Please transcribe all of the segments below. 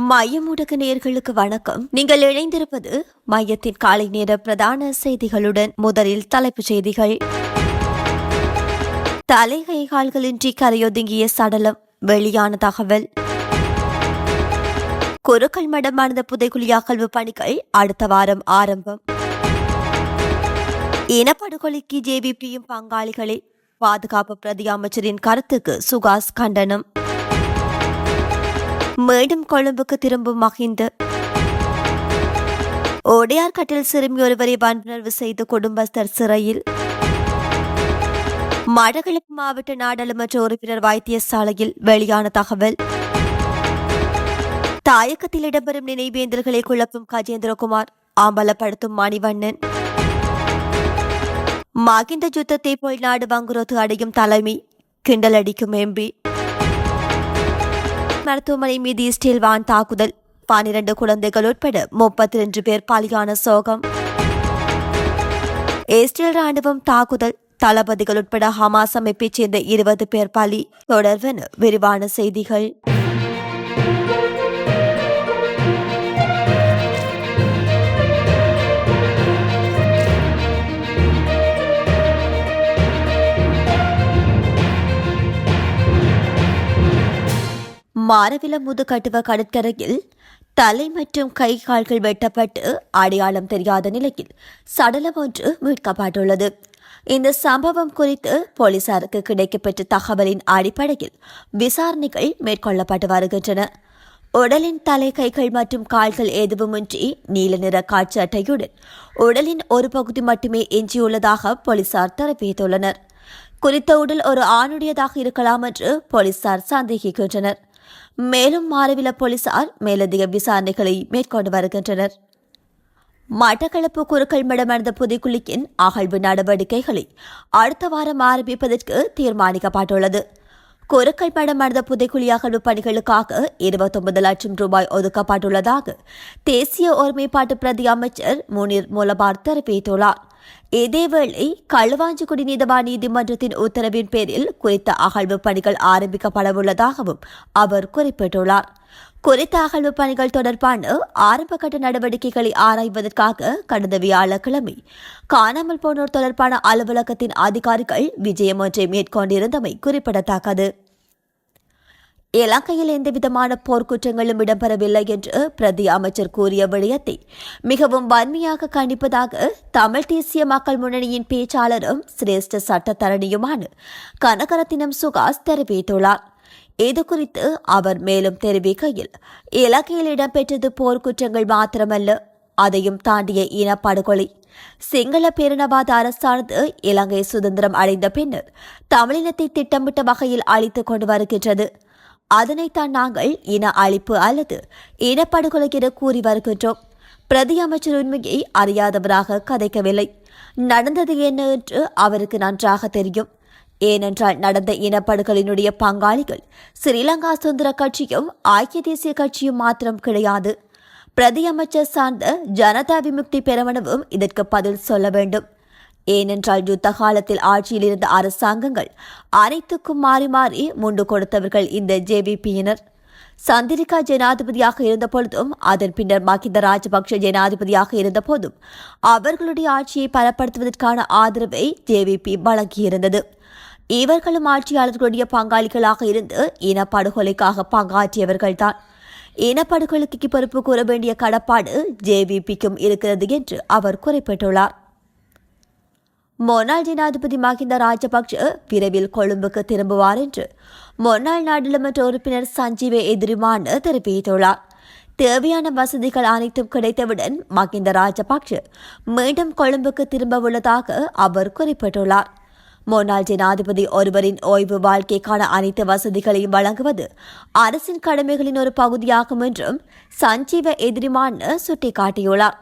மையமுடக்க நேர்களுக்கு வணக்கம். நீங்கள் இணைந்திருப்பது மையத்தின் காலை நேர பிரதான செய்திகளுடன் முதலில் தலைப்புச் செய்திகள். தலைகை கால்களின்றி கரையொதுங்கிய சடலம் வெளியான தகவல். குருக்கள் மடமானத புதைக்குழி அகழ்வு பணிகள் அடுத்த வாரம் ஆரம்பம். இனப்படுகொலைக்கு ஜேவிபியும் பங்காளிகளை பாதுகாப்பு பிரதி அமைச்சரின் கருத்துக்கு சுகாஸ் கண்டனம். மீண்டும் கொழும்புக்கு திரும்பும் மகிந்த ஓடையார் கட்டில் சிறுமி ஒருவரை வன்புணர்வு செய்த குடும்பஸ்தர் சிறையில். மடகிழக்கு மாவட்ட நாடாளுமன்ற உறுப்பினர் வைத்தியசாலையில் வெளியான தகவல். தாயக்கத்தில் இடம்பெறும் நினைவேந்தல்களை குழப்பும் கஜேந்திரகுமார் ஆம்பலப்படுத்தும் மணிவண்ணன். மகிந்த யுத்தத்தை போல் நாடு வங்குரோத்து அடையும் தலைமை கிண்டல் அடிக்கும் எம்பி. மருத்துவமனை மீது ஸ்டீல் வான் தாக்குதல். பனிரண்டு குழந்தைகள் உட்பட முப்பத்தி ரெண்டு பேர் பலியான சோகம். இஸ்ரேல் ராணுவம் தாக்குதல். தளபதிகள் உட்பட ஹமாஸ் அமைப்பைச் சேர்ந்த இருபது பேர் பலி. தொடர்வென விரிவான செய்திகள். மாரவில முதுகட்டுவ கடற்கரையில் தலை மற்றும் கை கால்கள் வெட்டப்பட்டு அடையாளம் தெரியாத நிலையில் சடலம் ஒன்று மீட்கப்பட்டுள்ளது. இந்த சம்பவம் குறித்து போலீசாருக்கு கிடைக்கப்பெற்ற தகவலின் அடிப்படையில் விசாரணைகள் மேற்கொள்ளப்பட்டு வருகின்றன. உடலின் தலை கைகள் மற்றும் கால்கள் எதுவுமின்றி நீல நிற காட்சி அட்டையுடன் உடலின் ஒரு பகுதி மட்டுமே எஞ்சியுள்ளதாக போலீசார் தெரிவித்துள்ளனர். குறித்த உடல் ஒரு ஆணுடையதாக இருக்கலாம் என்று போலீசார் சந்தேகிக்கின்றனர். மேலும் மாரவில போலீசார் மேலதிக விசாரணைகளை மேற்கொண்டு வருகின்றனர். மட்டக்களப்பு குறுக்கள் மடமடைந்த புதைக்குழியின் அகழ்வு நடவடிக்கைகளை அடுத்த வாரம் ஆரம்பிப்பதற்கு தீர்மானிக்கப்பட்டுள்ளது. குறுக்கள் மடமடைந்த புதைக்குழி அகழ்வு பணிகளுக்காக இருபத்தொன்பது லட்சம் ரூபாய் ஒதுக்கப்பட்டுள்ளதாக தேசிய ஒருமைப்பாட்டு பிரதி அமைச்சர் முனீர் மூலபார் தெரிவித்துள்ளார். இதேவேளை களுவாஞ்சிக்குடி நீதவான் நீதிமன்றத்தின் உத்தரவின் பேரில் குறித்த அகழ்வு பணிகள் ஆரம்பிக்கப்படவுள்ளதாகவும் அவர் குறிப்பிட்டுள்ளார். குறித்த அகழ்வு பணிகள் தொடர்பான ஆரம்பகட்ட நடவடிக்கைகளை ஆராய்வதற்காக கடந்த வியாழக்கிழமை காணாமல் போனோர் தொடர்பான அலுவலகத்தின் அதிகாரிகள் விஜயம் ஒன்றை மேற்கொண்டிருந்தமை குறிப்பிடத்தக்கது. இலங்கையில் எந்தவிதமான போர்க்குற்றங்களும் இடம்பெறவில்லை என்று பிரதி அமைச்சர் கூறிய விடயத்தை மிகவும் வன்மையாக கண்டிப்பதாக தமிழ் தேசிய மக்கள் முன்னணியின் பேச்சாளரும் சிரேஷ்ட சட்டத்தரணியுமான கனகரத்தினம் சுகாஸ் தெரிவித்துள்ளார். இதுகுறித்து அவர் மேலும் தெரிவிக்கையில் இலங்கையில் இடம்பெற்றது போர்க்குற்றங்கள் மாத்திரமல்ல அதையும் தாண்டிய இனப்படுகொலை. சிங்கள பேரினவாத அரசானது இலங்கை சுதந்திரம் அடைந்த பின்னர் தமிழினத்தை திட்டமிட்ட வகையில் அழித்துக் கொண்டு வருகின்றது. அதனைத்தான் நாங்கள் இன அழிப்பு அல்லது இனப்படுகொலை என கூறி வருகின்றோம். பிரதி அமைச்சர் உண்மையை அறியாதவராக கதைக்கவில்லை. நடந்தது என்ன என்று அவருக்கு நன்றாக தெரியும். ஏனென்றால் நடந்த இனப்படுகொலினுடைய பங்காளிகள் ஸ்ரீலங்கா சுதந்திர கட்சியும் ஐக்கிய தேசிய கட்சியும் மாத்திரம் கிடையாது. பிரதி அமைச்சர் சார்ந்த ஜனதா விமுக்தி பெருமனவும் இதற்கு பதில் சொல்ல வேண்டும். ஏனென்றால் யுத்த காலத்தில் ஆட்சியில் இருந்த அரசாங்கங்கள் அனைத்துக்கும் மாறி மாறி முண்டு கொடுத்தவர்கள் இந்த ஜேவிபியினர். சந்திரிகா ஜனாதிபதியாக இருந்தபொழுதும் அதன் பின்னர் மகிந்த ராஜபக்ஷ ஜனாதிபதியாக இருந்தபோதும் அவர்களுடைய ஆட்சியை பலப்படுத்துவதற்கான ஆதரவை ஜேவிபி வழங்கியிருந்தது. இவர்களும் ஆட்சியாளர்களுடைய பங்காளிகளாக இருந்து இனப்படுகொலைக்காக பங்காற்றியவர்கள்தான். இனப்படுகொலைக்கு பொறுப்பு கூற வேண்டிய கடப்பாடு ஜேவிபிக்கும் இருக்கிறது என்று அவர் குறிப்பிட்டுள்ளார். முன்னாள் ஜனாதிபதி மஹிந்த ராஜபக்ஷ விரைவில் கொழும்புக்கு திரும்புவார் என்று முன்னாள் நாடாளுமன்ற உறுப்பினர் சஞ்சீவ எதிரிமான தெரிவித்துள்ளார். தேவையான வசதிகள் அனைத்தும் கிடைத்தவுடன் மஹிந்த ராஜபக்ஷ மீண்டும் கொழும்புக்கு திரும்ப உள்ளதாக அவர் குறிப்பிட்டுள்ளார். முன்னாள் ஜனாதிபதி ஒருவரின் ஓய்வு வாழ்க்கைக்கான அனைத்து வசதிகளையும் வழங்குவது அரசின் கடமைகளின் ஒரு பகுதியாகும் என்றும் சஞ்சீவ எதிரிமான சுட்டிக்காட்டியுள்ளார்.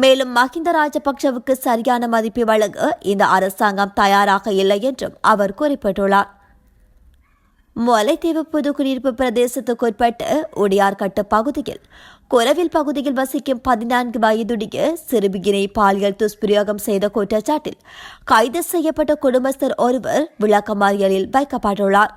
மேலும் மஹிந்த ராஜபக்சவுக்கு சரியான மதிப்பை வழங்க இந்த அரசாங்கம் தயாராக இல்லை என்றும் அவர் குறிப்பிட்டுள்ளார். முல்லைத்தீவு புதுக்குடியிருப்பு பிரதேசத்துக்குட்பட்ட உடையார்கட்டு பகுதியில் கொரவில் பகுதியில் வசிக்கும் பதினான்கு வயதுடைய சிறுமியினை பாலியல் துஷ்பிரயோகம் செய்த குற்றச்சாட்டில் கைது செய்யப்பட்ட குடும்பஸ்தர் ஒருவர் விளக்கமறியலில் வைக்கப்பட்டுள்ளார்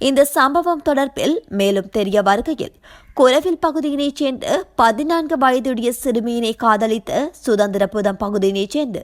இந்த சம்பவம் தொடர்பில் மேலும் தெரிய வருகையில் குரவில் பகுதியினைச் சேர்ந்த பதினான்கு வயதுடைய சிறுமியினை காதலித்த சுதந்திரபுதம் பகுதியினைச் சேர்ந்து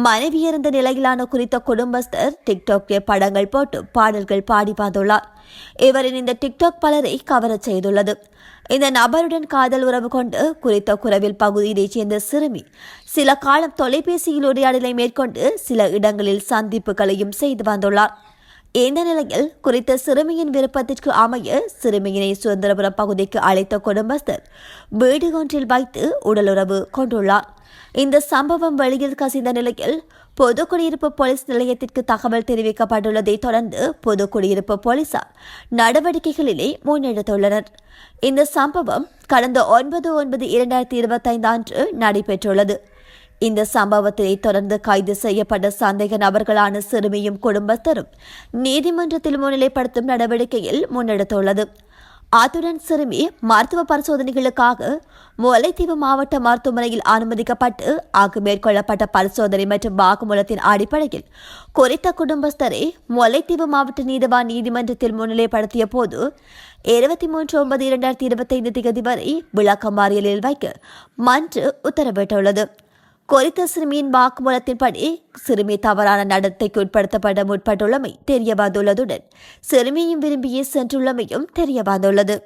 மனைவி இருந்த நிலையிலான குறித்த குடும்பஸ்தர் டிக்டாக்கில் படங்கள் போட்டு பாடல்கள் பாடி வந்துள்ளார் இவரின் இந்த டிக்டாக் பலரை கவர செய்துள்ளது இந்த நபருடன் காதல் உறவு கொண்டு குறித்த குறவில் பகுதியைச் சேர்ந்த சிறுமி சில காலம் தொலைபேசியில் உரையாடலை மேற்கொண்டு சில இடங்களில் சந்திப்புகளையும் செய்து வந்துள்ளார். இந்த நிலையில் குறித்த சிறுமியின் விருப்பத்திற்கு அமைய சிறுமியினை சுதந்திரபுரம் பகுதிக்கு அழைத்த குடும்பஸ்தர் வீடு ஒன்றில் வைத்து உடலுறவு கொண்டுள்ளார். இந்த சம்பவம் வெளியில் கசிந்த நிலையில் பொது குடியிருப்பு போலீஸ் நிலையத்திற்கு தகவல் தெரிவிக்கப்பட்டுள்ளதை தொடர்ந்து பொது குடியிருப்பு போலீசார் நடவடிக்கைகளிலே முன்னெடுத்துள்ளனர். இந்த சம்பவம் கடந்த ஒன்பது ஒன்பது இரண்டாயிரத்தி இருபத்தைந்து அன்று நடைபெற்றுள்ளது. இந்த சம்பவத்தை தொடர்ந்து கைது செய்யப்பட்ட சந்தேக நபர்களான சிறுமியும் குடும்பத்தரும் நீதிமன்றத்தில் முன்னிலைப்படுத்தும் நடவடிக்கையில் முன்னெடுத்துள்ளது. அத்துடன் சிறுமி மருத்துவ பரிசோதனைகளுக்காக முல்லைத்தீவு மாவட்ட மருத்துவமனையில் அனுமதிக்கப்பட்டு அங்கு மேற்கொள்ளப்பட்ட பரிசோதனை மற்றும் வாக்குமூலத்தின் அடிப்படையில் குறித்த குடும்பஸ்தரை முல்லைத்தீவு மாவட்ட நீதிவான் நீதிமன்றத்தில் முன்னிலைப்படுத்திய போது இருபத்தி மூன்று ஒன்பது இரண்டாயிரத்தி இருபத்தைந்து தேதி வரை விளக்கமாறியலில் வைக்க மன்று உத்தரவிட்டுள்ளது. குறித்த சிறுமியின் வாக்குமூலத்தின்படி சிறுமி தவறான நடத்தைக்கு உட்படுத்தப்பட முற்பட்டுள்ளமை தெரியவந்துள்ளதுடன் சிறுமியும் விரும்பியே சென்றுள்ளமையும் தெரியவந்துள்ளது.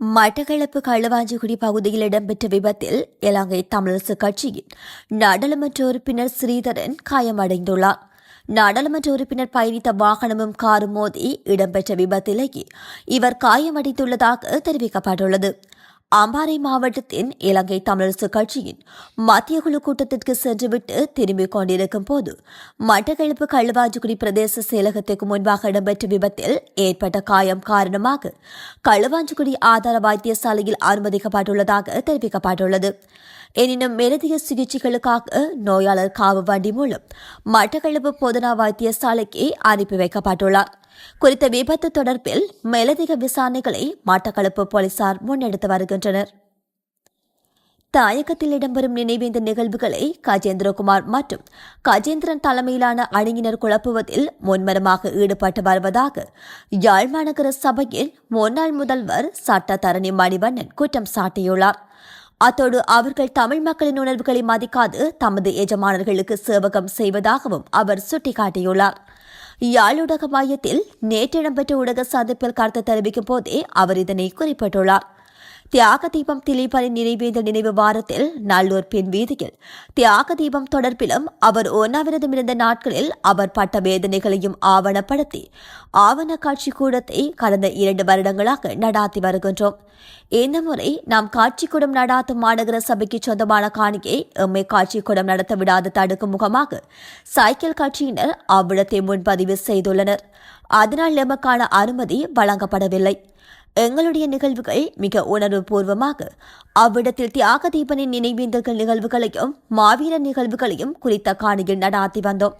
மட்டக்களப்பு களுவாஞ்சிகுடி பகுதியில் இடம்பெற்ற விபத்தில் இலங்கை தமிழரசு கட்சியின் நாடாளுமன்ற உறுப்பினர் ஸ்ரீதரன் காயமடைந்துள்ளார். நாடாளுமன்ற உறுப்பினர் பயணித்த வாகனமும் காரும் மோதி இடம்பெற்ற விபத்திலேயே இவர் காயமடைந்துள்ளதாக தெரிவிக்கப்பட்டுள்ளது. அம்பாறை மாவட்டத்தின் இலங்கை தமிழரசு கட்சியின் மத்திய குழு கூட்டத்திற்கு சென்றுவிட்டு திரும்பிக் கொண்டிருக்கும் போது மட்டக்களப்பு களுவாஞ்சிக்குடி பிரதேச செயலகத்துக்கு முன்பாக இடம்பெற்ற விபத்தில் ஏற்பட்ட காயம் காரணமாக களுவாஞ்சிக்குடி ஆதார வைத்தியசாலையில் அனுமதிக்கப்பட்டுள்ளதாக தெரிவிக்கப்பட்டுள்ளது. எனினும் மேலதிக சிகிச்சைகளுக்காக நோயாளர் காவு வண்டி மூலம் மட்டக்களப்பு போதனா வைத்தியசாலைக்கு அனுப்பி வைக்கப்பட்டுள்ளார். குறித்த விபத்து தொடர்பில் மேலதிக விசாரணைகளை மட்டக்களப்பு போலீசார் முன்னெடுத்து வருகின்றனர். தாயகத்தில் இடம்பெறும் நினைவேந்த நிகழ்வுகளை கஜேந்திரகுமார் மற்றும் கஜேந்திரன் தலைமையிலான அணியினர் குழப்புவதில் முன்மரமாக ஈடுபட்டு வருவதாக யாழ் மாநகர சபையின் முன்னாள் முதல்வர் சட்டத்தரணி மணிவண்ணன் குற்றம் சாட்டியுள்ளார். அத்தோடு அவர்கள் தமிழ் மக்களின் உணர்வுகளை மதிக்காது தமது எஜமானர்களுக்கு சேவகம் செய்வதாகவும் அவர் சுட்டிக்காட்டியுள்ளார். யாழ் ஊடக மையத்தில் நேற்று இடம்பெற்ற ஊடக சந்திப்பில் கருத்து தெரிவிக்கும் போதே அவர் இதனை குறிப்பிட்டுள்ளார். தியாக தீபம் திலீபனின் நினைவேந்த நினைவு வாரத்தில் நல்லூர் பின் வீதியில் தியாக தீபம் தொடர்பிலும் அவர் உண்ணாவிரதம் நாட்களில் அவர் பட்ட வேதனைகளையும் ஆவணப்படுத்தி ஆவண காட்சி கூடத்தை கடந்த இரண்டு வருடங்களாக நடாத்தி வருகின்றோம். இந்த முறை நாம் காட்சிக்கூடம் நடாத்தும் மாநகர சபைக்கு சொந்தமான காணியை எம்மை காட்சிக்கூடம் நடத்த விடாது தடுக்கும் முகமாக சைக்கிள் கட்சியினர் அவ்விடத்தை முன்பதிவு செய்துள்ளனர். அதனால் எமக்கான அனுமதி வழங்கப்படவில்லை. எங்களுடைய நிகழ்வுகள் மிக உணர்வுபூர்வமாக அவ்விடத்தில் தியாக தீபனின் நினைவேந்தல்கள் நிகழ்வுகளையும் மாவீர நிகழ்வுகளையும் குறித்த காணியில் நடாத்தி வந்தோம்.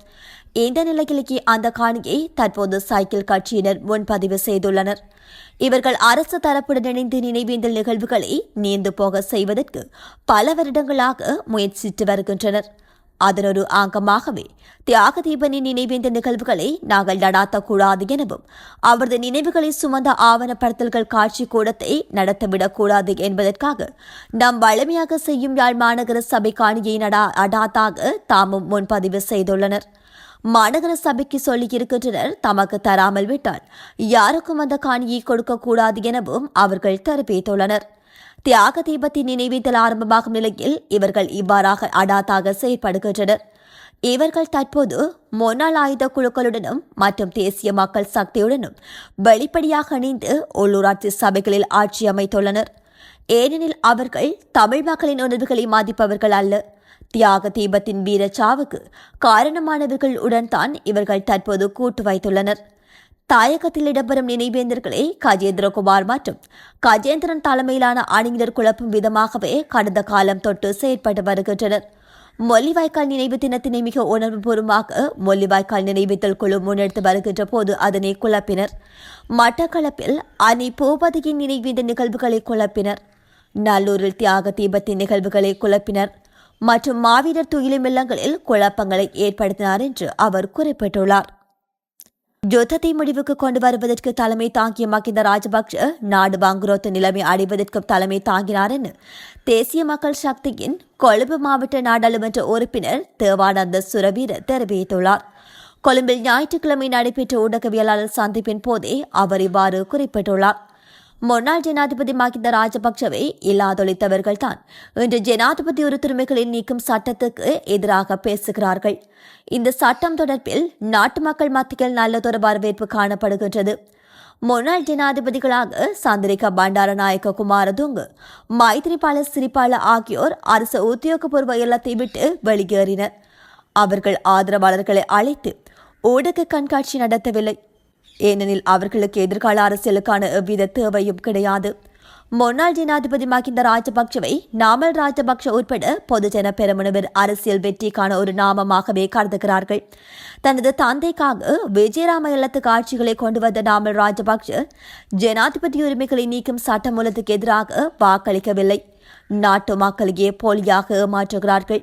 இந்த நிலையிலேயே அந்த காணியை தற்போது சைக்கிள் கட்சியினர் முன்பதிவு செய்துள்ளனர். இவர்கள் அரசு தரப்புடன் இணைந்து நினைவேந்தல் நிகழ்வுகளை நீந்து போக செய்வதற்கு பல வருடங்களாக முயற்சித்து வருகின்றனர். அதனொரு அங்கமாகவே தியாகதீபனின் நினைவேந்த நிகழ்வுகளை நாங்கள் நடாத்தக்கூடாது எனவும் அவரது நினைவுகளை சுமந்த ஆவணப்படுத்தல்கள் காட்சி கூடத்தை நடத்தவிடக்கூடாது என்பதற்காக நாம் வலிமையாக செய்யும் யாழ் மாநகர சபை காணியை நடா அடாத்தாக தாமும் முன்பதிவு செய்துள்ளனர். மாநகர சபைக்கு சொல்லியிருக்கின்றனர் தமக்கு தராமல் விட்டால் யாருக்கும் அந்த காணியை கொடுக்கக்கூடாது எனவும் அவர்கள் தெரிவித்துள்ளனர் தியாக தீபத்தின் நினைவேந்தல் ஆரம்பமாகும் நிலையில் இவர்கள் இவ்வாறாக அடாத்தாக செயற்படுகின்றனர். இவர்கள் தற்போது முன்னாள் ஆயுத குழுக்களுடனும் மற்றும் தேசிய மக்கள் சக்தியுடனும் வெளிப்படையாக இணைந்து உள்ளூராட்சி சபைகளில் ஆட்சி அமைத்துள்ளனர். ஏனெனில் அவர்கள் தமிழ் மக்களின் உணர்வுகளை மதிப்பவர்கள் அல்ல. தியாக தீபத்தின் வீரச்சாவுக்கு காரணமானவர்கள் உடன் தான் இவர்கள் தற்போது கூட்டு வைத்துள்ளனர். தாயகத்தில் இடம்பெறும் நினைவேந்தர்களை கஜேந்திரகுமார் மற்றும் கஜேந்திரன் தலைமையிலான அணியினர் குழப்பும் விதமாகவே கடந்த காலம் தொட்டு செயற்பட்டு வருகின்றனர். மொல்லிவாய்க்கால் நினைவு தினத்தினை மிக உணர்வுபூர்வமாக மொல்லிவாய்க்கால் நினைவுத்தல் குழு முன்னெடுத்து வருகின்ற போது அதனை குழப்பினர். மட்டக்களப்பில் அணி பூபதியின் நினைவேந்த நிகழ்வுகளை குழப்பினர். நல்லூரில் தியாக தீபத்தின் நிகழ்வுகளை குழப்பினர். மற்றும் மாவீரர் துயிலும் இல்லங்களில் குழப்பங்களை ஏற்படுத்தினார் என்று அவர் குறிப்பிட்டுள்ளார். யுத்தத்தை முடிவுக்கு கொண்டு வருவதற்கு தலைமை தாங்கிய மகிந்த ராஜபக்ஷ நாடு பாங்குரோத்து நிலைமை அடைவதற்கு தலைமை தாங்கினார் என தேசிய மக்கள் சக்தியின் கொழும்பு மாவட்ட நாடாளுமன்ற உறுப்பினர் தேவானந்த சுரவீர தெரிவித்துள்ளார். கொழும்பில் ஞாயிற்றுக்கிழமை நடைபெற்ற ஊடகவியலாளர் சந்திப்பின் போதே அவர் இவ்வாறு குறிப்பிட்டுள்ளார். முன்னாள் ஜனாதிபதி மகிந்த ராஜபக்சவை இல்லாதொழித்தவர்கள்தான். இன்று ஜனாதிபதி உறுத்துரிமைகளை நீக்கும் சட்டத்துக்கு எதிராக பேசுகிறார்கள். இந்த சட்டம் தொடர்பில் நாட்டு மக்கள் மத்தியில் நல்லதொரு வரவேற்பு காணப்படுகின்றது. முன்னாள் ஜனாதிபதிகளாக சந்திரிகா பண்டாரநாயக்க குமாரதுங்கு மைத்ரிபால சிரிபால ஆகியோர் அரசு உத்தியோகபூர்வ இல்லத்தை விட்டு வெளியேறினர். அவர்கள் ஆதரவாளர்களை அழைத்து ஊடக கண்காட்சி நடத்தவில்லை. ஏனெனில் அவர்களுக்கு எதிர்கால அரசியலுக்கான எவ்வித தேவையும் கிடையாது. முன்னாள் ஜனாதிபதி மகிந்த ராஜபக்சவை நாமல் ராஜபக்ஷ உட்பட பொதுஜன பெருமனவர் அரசியல் வெற்றிக்கான ஒரு நாமமாகவே கருதுகிறார்கள். தனது தந்தைக்காக விஜயராம இல்லத்துக்கு ஆட்சிகளை கொண்டு வந்த நாமல் ராஜபக்ஷ ஜனாதிபதி உரிமைகளை நீக்கும் சட்டமூலத்துக்கு எதிராக வாக்களிக்கவில்லை. நாட்டு மக்களையே போலியாக ஏமாற்றுகிறார்கள்.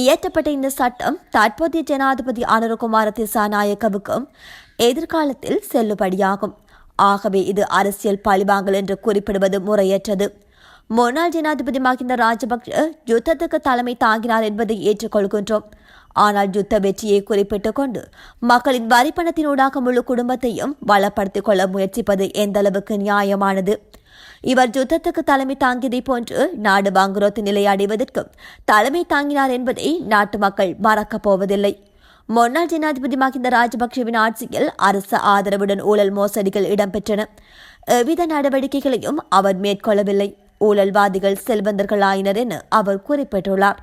இயற்றப்பட்ட இந்த சட்டம் தற்போதைய ஜனாதிபதி அனுரகுமார திசாநாயக்கவுக்கும் எதிர்காலத்தில் செல்லுபடியாகும். ஆகவே இது அரசியல் பழிவாங்கல் என்று குறிப்பிடுவது முறையற்றது. முன்னாள் ஜனாதிபதி மகிந்த ராஜபக்ஷ யுத்தத்துக்கு தலைமை தாங்கினார் என்பதை ஏற்றுக்கொள்கின்றோம். ஆனால் யுத்த வெற்றியை குறிப்பிட்டுக் கொண்டு மக்களின் வரிப்பணத்தினூடாக முழு குடும்பத்தையும் வளப்படுத்திக் கொள்ள முயற்சிப்பது எந்தளவுக்கு நியாயமானது? இவர் யுத்தத்துக்கு தலைமை தாங்கியதை போன்று நாடு வாங்குரோத்து நிலை அடைவதற்கும் தலைமை தாங்கினார் என்பதை நாட்டு மக்கள் மறக்கப் போவதில்லை. முன்னாள் ஜனாதிபதி மகிந்த ராஜபக்சவின் ஆட்சியில் அரசு ஆதரவுடன் ஊழல் மோசடிகள் இடம்பெற்றன. எவ்வித நடவடிக்கைகளையும் அவர் மேற்கொள்ளவில்லை. ஊழல்வாதிகள் செல்வந்தர்கள் ஆயினர் என அவர் குறிப்பிட்டுள்ளார்.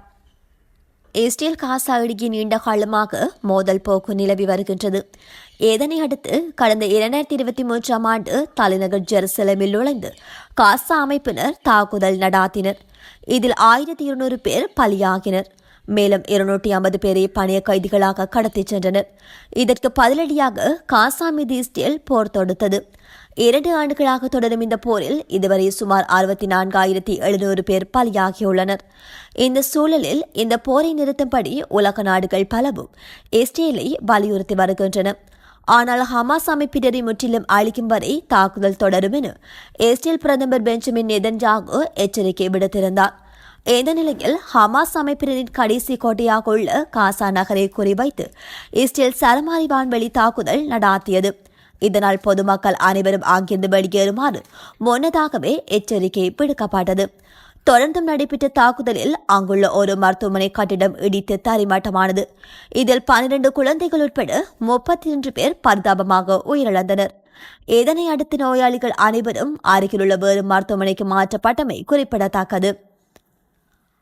இஸ்ரேல் காசா இடையே நீண்ட காலமாக மோதல் போக்கு நிலவி வருகின்றது. இதனை அடுத்து கடந்த இரண்டாயிரத்தி இருபத்தி மூன்றாம் ஆண்டு தலைநகர் ஜெருசலமில் நுழைந்து காசா அமைப்பினர் தாக்குதல் நடாத்தினர். இதில் ஆயிரத்தி இருநூறு பேர் பலியாகினர். மேலும் இருநூற்றி ஐம்பது பேரை பணிய கைதிகளாக கடத்திச் சென்றனர். இதற்கு பதிலடியாக காசா மீது இஸ்ரேல் போர் தொடுத்தது. இரண்டு ஆண்டுகளாக தொடரும் இந்த போரில் இதுவரை சுமார் அறுபத்தி நான்காயிரத்தி எழுநூறு பேர் பலியாகியுள்ளனர். இந்த சூழலில் இந்த போரை நிறுத்தும்படி உலக நாடுகள் பலவும் இஸ்ரேலை வலியுறுத்தி வருகின்றன. ஆனால் ஹமாஸ் அமைப்பினரை முற்றிலும் அழிக்கும் வரை தாக்குதல் தொடரும் என இஸ்ரேல் பிரதமர் பெஞ்சமின் நெதன்ஜாகு எச்சரிக்கை விடுத்திருந்தார். இந்த நிலையில் ஹமாஸ் அமைப்பினரின் கடைசி கோட்டையாக உள்ள காசா நகரை குறிவைத்து இஸ்ரேல் சரமாரி வான்வெளி தாக்குதல் நடாத்தியது. இதனால் பொதுமக்கள் அனைவரும் அங்கிருந்து வெளியேறுமாறு முன்னதாகவே எச்சரிக்கை விடுக்கப்பட்டது. தொடர்ந்தும் நடைபெற்ற தாக்குதலில் அங்குள்ள ஒரு மருத்துவமனை கட்டிடம் இடித்து தரிமட்டமானது. இதில் பனிரெண்டு குழந்தைகள் உட்பட முப்பத்தி இரண்டு பேர் பரிதாபமாக உயிரிழந்தனர். இதனை அடுத்து நோயாளிகள் அனைவரும் அருகிலுள்ள வேறு மருத்துவமனைக்கு மாற்றப்பட்டமை குறிப்பிடத்தக்கது.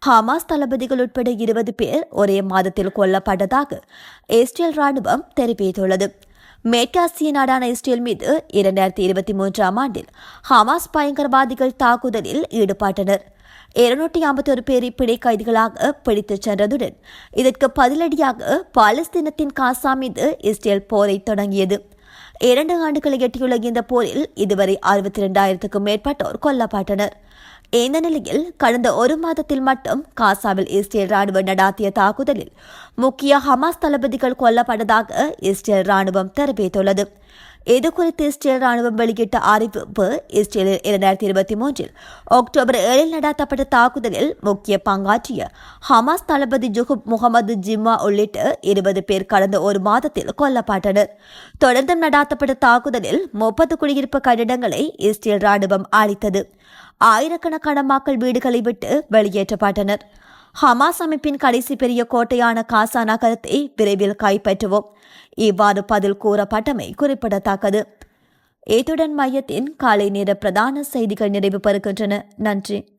ஹமாஸ் தளபதிகள் உட்பட இருபது பேர் ஒரே மாதத்தில் கொல்லப்பட்டதாக இஸ்ரேல் ராணுவம் தெரிவித்துள்ளது. மேற்காசிய நாடான இஸ்ரேல் மீது இரண்டாயிரத்தி இருபத்தி மூன்றாம் ஆண்டில் ஹமாஸ் பயங்கரவாதிகள் தாக்குதலில் ஈடுபட்டனர். இருநூற்றி ஐம்பத்தொரு பேரை பிடை கைதிகளாக பிடித்துச் சென்றதுடன் இதற்கு பதிலடியாக பாலஸ்தீனத்தின் காசா மீது இஸ்ரேல் போரை தொடங்கியது. இரண்டு ஆண்டுகளை எட்டியுள்ள இந்த போரில் இதுவரை அறுபத்தி இரண்டாயிரத்துக்கும் மேற்பட்டோர் கொல்லப்பட்டனர். இந்த நிலையில் கடந்த ஒரு மாதத்தில் மட்டும் காசாவில் இஸ்ரேல் ராணுவம் நடாத்திய தாக்குதலில் முக்கிய ஹமாஸ் தளபதிகள் கொல்லப்பட்டதாக இஸ்ரேல் ராணுவம் தெரிவித்துள்ளது. இது குறித்து இஸ்ரேல் ராணுவம் வெளியிட்ட அறிவிப்பு இஸ்ரேலில் இரண்டாயிரத்தி இருபத்தி மூன்றில் அக்டோபர் ஏழில் நடாத்தப்பட்ட தாக்குதலில் முக்கிய பங்காற்றிய ஹமாஸ் தளபதி ஜுகுப் முகமது ஜிம்மா உள்ளிட்ட இருபது பேர் கடந்த ஒரு மாதத்தில் கொல்லப்பட்டனர் தொடர்ந்து நடாத்தப்பட்ட தாக்குதலில் முப்பது குடியிருப்பு கட்டிடங்களை இஸ்ரேல் ராணுவம் அளித்தது ஆயிரக்கணக்கான மக்கள் வீடுகளை விட்டு வெளியேற்றப்பட்டனர் ஹமாஸ் அமைப்பின் கடைசி பெரிய கோட்டையான காசா நகரத்தை விரைவில் கைப்பற்றுவோம். இவ்வாறு பதில் கூறப்பட்டமை குறிப்பிடத்தக்கது. ஏத்துடன் மையத்தின் காலை நேர பிரதான செய்திகள் நிறைவு பெறுகின்றன. நன்றி.